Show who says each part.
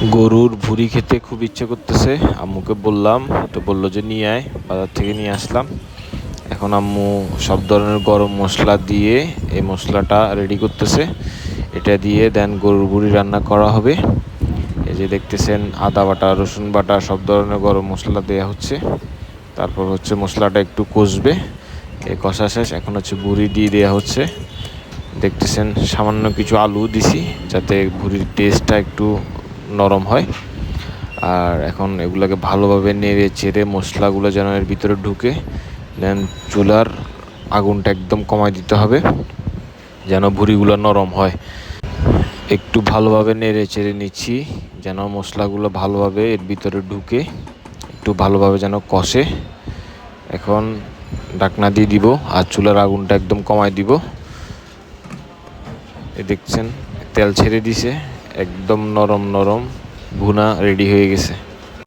Speaker 1: গরুর ভুড়ি খেতে খুব ইচ্ছে করতেছে। আম্মুকে বললাম, তো বলল যে নিয়ে আয়, বাজার থেকে নিয়ে আসলাম। এখন আম্মু সব ধরনের গরম মশলা দিয়ে এই মশলাটা রেডি করতেছে। এটা দিয়ে দেন গরুর ভুড়ি রান্না করা হবে। এই যে দেখতেছেন, আদা বাটা, রসুন বাটা, সব ধরনের গরম মশলা দেওয়া হচ্ছে। তারপর হচ্ছে মশলাটা একটু কষবে। এই কষা শেষ, এখন হচ্ছে বুড়ি দিয়ে দেওয়া হচ্ছে। দেখতেছেন, সামান্য কিছু আলু দিছি, যাতে ভুড়ির টেস্টটা একটু নরম হয়। আর এখন এগুলোকে ভালোভাবে নেড়ে চেড়ে মশলাগুলো যেন এর ভিতরে ঢুকে, দেন চুলার আগুনটা একদম কমায় দিতে হবে, যেন ভুড়িগুলো নরম হয়। একটু ভালোভাবে নেড়ে চেড়ে নিচ্ছি, যেন মশলাগুলো ভালোভাবে এর ভিতরে ঢুকে, একটু ভালোভাবে যেন কষে। এখন ডাকনা দিয়ে দিব আর চুলার আগুনটা একদম কমায় দিব। এ দেখছেন, তেল ছেড়ে দিছে। একদম নরম নরম ভুনা রেডি হয়ে গেছে।